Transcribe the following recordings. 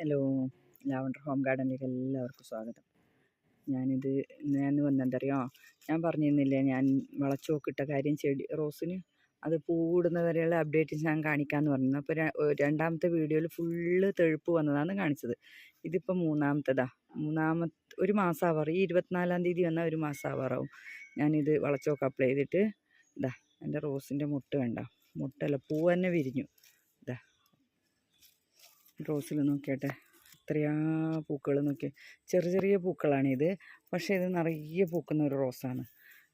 Hello lavender home ഗാർഡനിലേക്ക് എല്ലാവർക്കും സ്വാഗതം. ഞാനിത് ഞാൻ വന്നെന്തറിയോ? ഞാൻ പറഞ്ഞിരുന്നില്ലേ ഞാൻ വളച്ചോക്കിട്ട കാര്യം ചെടി റോസിന് അത് പൂവിടുന്ന വരെയുള്ള അപ്ഡേറ്റ് ഞാൻ കാണിക്കാമെന്ന് പറഞ്ഞു അപ്പോൾ രണ്ടാമത്തെ വീഡിയോയിൽ ഫുള്ള് തെഴുപ്പ് വന്നതാണ് കാണിച്ചത്. ഇതിപ്പോൾ മൂന്നാമത്തതാ. മൂന്നാമത്തെ ഒരു മാസം ആവാറ് ഈ ഇരുപത്തിനാലാം തീയതി വന്നാൽ ഒരു മാസം ആവാറാവും ഞാനിത് വളച്ചോക്ക് അപ്ലൈ ചെയ്തിട്ട് ഇതാ എന്റെ റോസിന്റെ മുട്ട വേണ്ട മുട്ടല്ല പൂ തന്നെ വിരിഞ്ഞു. റോസിൽ നോക്കിയാട്ടെ. എത്രയാ പൂക്കൾ നോക്കി. ചെറിയ ചെറിയ പൂക്കളാണിത്. പക്ഷേ ഇത് നിറയെ പൂക്കുന്ന ഒരു റോസാണ്.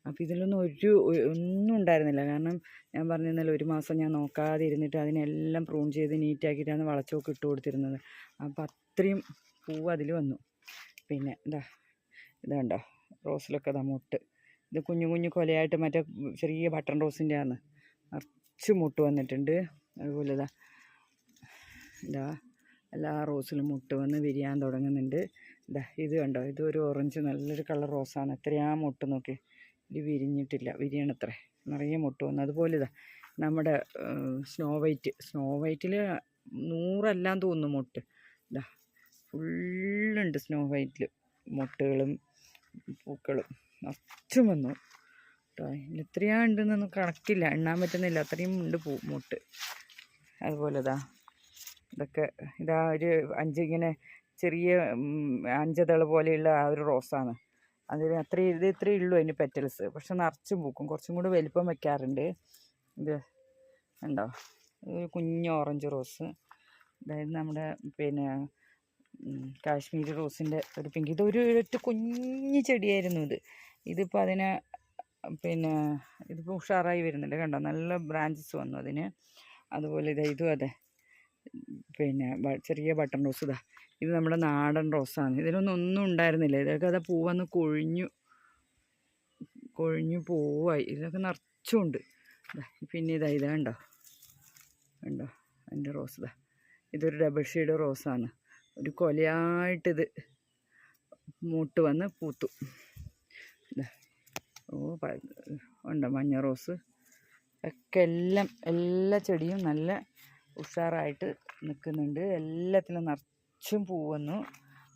അപ്പോൾ ഇതിലൊന്നും ഒരു ഒന്നും ഉണ്ടായിരുന്നില്ല. കാരണം ഞാൻ പറഞ്ഞിരുന്നല്ലോ ഒരു മാസം ഞാൻ നോക്കാതെ ഇരുന്നിട്ട് അതിനെല്ലാം പ്രൂൺ ചെയ്ത് നീറ്റാക്കിയിട്ടാണ് വളച്ചൊക്കെ ഇട്ട് കൊടുത്തിരുന്നത്. അപ്പോൾ അത്രയും പൂവ് അതിൽ വന്നു. പിന്നെ ഇതാ ഇതുണ്ടോ റോസിലൊക്കെ ഇതാ മുട്ട്. ഇത് കുഞ്ഞു കുഞ്ഞു കൊലയായിട്ട് മറ്റേ ചെറിയ ബട്ടൺ റോസിന്റെ ആണ് നിറച്ച് മുട്ട് വന്നിട്ടുണ്ട്. അതുപോലെ ഇതാ ഇതാ. എല്ലാ റോസിലും മുട്ട് വന്ന് വിരിയാൻ തുടങ്ങുന്നുണ്ട്. ഇതാ ഇത് കണ്ടോ? ഇതൊരു ഓറഞ്ച് നല്ലൊരു കളർ റോസാണ്. എത്രയാ മുട്ട് നോക്കി. ഇത് വിരിഞ്ഞിട്ടില്ല. വിരിയണത്രേ. നിറയെ മുട്ട് വന്നു. അതുപോലെ ഇതാ നമ്മുടെ സ്നോ വൈറ്റ്. സ്നോ വൈറ്റിൽ നൂറെല്ലാം തോന്നുന്നു മുട്ട്. ഇതാ ഫുള്ളുണ്ട് സ്നോ വൈറ്റിൽ മുട്ടുകളും പൂക്കളും. നിറച്ചും വന്നു. കേട്ടോ എത്രയാ ഉണ്ടെന്നൊന്നും കണക്കില്ല. എണ്ണാൻ പറ്റുന്നില്ല. അത്രയും ഉണ്ട് പൂ മുട്ട്. അതുപോലെ ഇതാ ഇതൊക്കെ ഇതാ ഒരു അഞ്ച് ഇങ്ങനെ ചെറിയ അഞ്ചതള പോലെയുള്ള ആ ഒരു റോസാണ്. അതിന് അത്രയും ഇത് ഇത്രയേ ഉള്ളൂ അതിന് പെറ്റൽസ് പക്ഷെ നിറച്ചും പൂക്കും. കുറച്ചും കൂടി വലിപ്പം വെക്കാറുണ്ട്. ഇത് ഉണ്ടോ ഒരു കുഞ്ഞ് ഓറഞ്ച് റോസ് അതായത് നമ്മുടെ പിന്നെ കാശ്മീരി റോസിന്റെ ഒരു പിങ്ക് ഇതൊരു ഒറ്റ കുഞ്ഞ് ചെടിയായിരുന്നു ഇത്. ഇതിപ്പോൾ അതിന് പിന്നെ ഇതിപ്പോൾ ഉഷാറായി വരുന്നുണ്ട്. കണ്ടോ? നല്ല ബ്രാഞ്ചസ് വന്നു അതിന്. അതുപോലെ ഇതാ ഇതും അതെ. പിന്നെ ചെറിയ ബട്ടൺ റോസ് ഇതാ. ഇത് നമ്മുടെ നാടൻ റോസാണ്. ഇതിനൊന്നും ഒന്നും ഉണ്ടായിരുന്നില്ല. ഇതൊക്കെ അത് പൂവന്ന് കൊഴിഞ്ഞു കൊഴിഞ്ഞു പോവായി. ഇതൊക്കെ നിറച്ചുണ്ട്. പിന്നെ ഇതാ ഇതാ ഉണ്ടോ ഉണ്ടോ എന്റെ റോസ് ഇതാ. ഇതൊരു ഡബിൾ ഷെയ്ഡ് റോസാണ്. ഒരു കൊലയായിട്ടിത് മൂട്ട് വന്ന് പൂത്തു. ഓ ഉണ്ടോ മഞ്ഞ റോസ്? ഒക്കെ എല്ലാം എല്ലാ ചെടിയും നല്ല ഉഷാറായിട്ട് നിൽക്കുന്നുണ്ട്. എല്ലാത്തിലും നിറച്ചും പൂവന്നു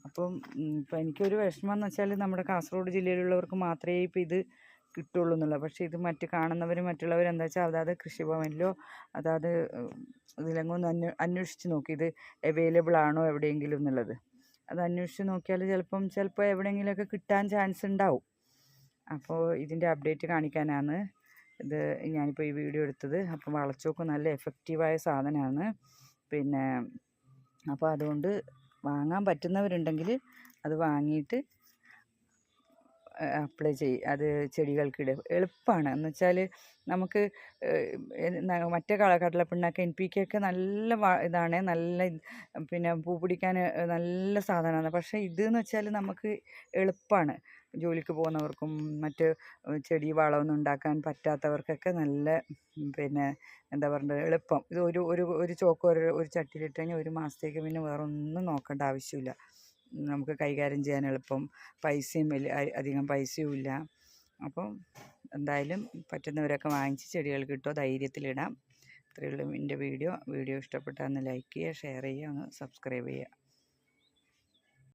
അപ്പം ഇപ്പം എനിക്കൊരു വിഷമം എന്ന് വെച്ചാൽ നമ്മുടെ കാസർഗോഡ് ജില്ലയിലുള്ളവർക്ക് മാത്രമേ ഇപ്പം ഇത് കിട്ടുള്ളൂ എന്നുള്ള. പക്ഷേ ഇത് മറ്റ് കാണുന്നവർ മറ്റുള്ളവർ എന്താ വെച്ചാൽ അതാത് കൃഷിഭവനിലോ അതാത് ഇതിലെങ്ങോ ഒന്ന് അന്വ അന്വേഷിച്ച് നോക്കി ഇത് അവൈലബിൾ ആണോ എവിടെയെങ്കിലും എന്നുള്ളത്. അത് അന്വേഷിച്ച് നോക്കിയാൽ ചിലപ്പം ചിലപ്പോൾ എവിടെയെങ്കിലുമൊക്കെ കിട്ടാൻ ചാൻസ് ഉണ്ടാവും. അപ്പോൾ ഇതിന്റെ അപ്ഡേറ്റ് കാണിക്കാനാണ്. ഇത് ഞാനിപ്പോൾ ഈ വീഡിയോ എടുത്തത്. അപ്പം വളച്ചോക്ക് നല്ല എഫക്റ്റീവായ സാധനമാണ് പിന്നെ അപ്പോൾ അതുകൊണ്ട് വാങ്ങാൻ പറ്റുന്നവരുണ്ടെങ്കിൽ അത് വാങ്ങിയിട്ട് അപ്ലൈ ചെയ്യും അത് ചെടികൾക്കിട എളുപ്പമാണ് എന്ന് വെച്ചാൽ നമുക്ക് മറ്റേ കള കടലപ്പിണ്ണൊക്കെ എൻ പി കെ ഒക്കെ നല്ല ഇതാണ്. നല്ല പിന്നെ പൂ പിടിക്കാൻ നല്ല സാധനമാണ്. പക്ഷേ ഇതെന്ന് വെച്ചാൽ നമുക്ക് എളുപ്പമാണ് ജോലിക്ക് പോകുന്നവർക്കും മറ്റ് ചെടി വളമൊന്നും ഉണ്ടാക്കാൻ പറ്റാത്തവർക്കൊക്കെ നല്ല പിന്നെ എന്താ പറയുക എളുപ്പം. ഇത് ഒരു ഒരു ഒരു ചോക്ക് ഒരു ഒരു ചട്ടിയിലിട്ട് കഴിഞ്ഞാൽ ഒരു മാസത്തേക്ക് പിന്നെ വേറൊന്നും നോക്കേണ്ട ആവശ്യമില്ല. നമുക്ക് കൈകാര്യം ചെയ്യാൻ എളുപ്പം. പൈസയും വലിയ അധികം പൈസയും ഇല്ല. അപ്പം എന്തായാലും പറ്റുന്നവരൊക്കെ വാങ്ങിച്ച് ചെടികൾ കിട്ടുമോ ധൈര്യത്തിലിടാം. ഇത്രയുള്ളൂ എന്റെ വീഡിയോ. വീഡിയോ ഇഷ്ടപ്പെട്ടാൽ ഒന്ന് ലൈക്ക് ചെയ്യുക ഷെയർ ചെയ്യുക ഒന്ന് സബ്സ്ക്രൈബ് ചെയ്യുക.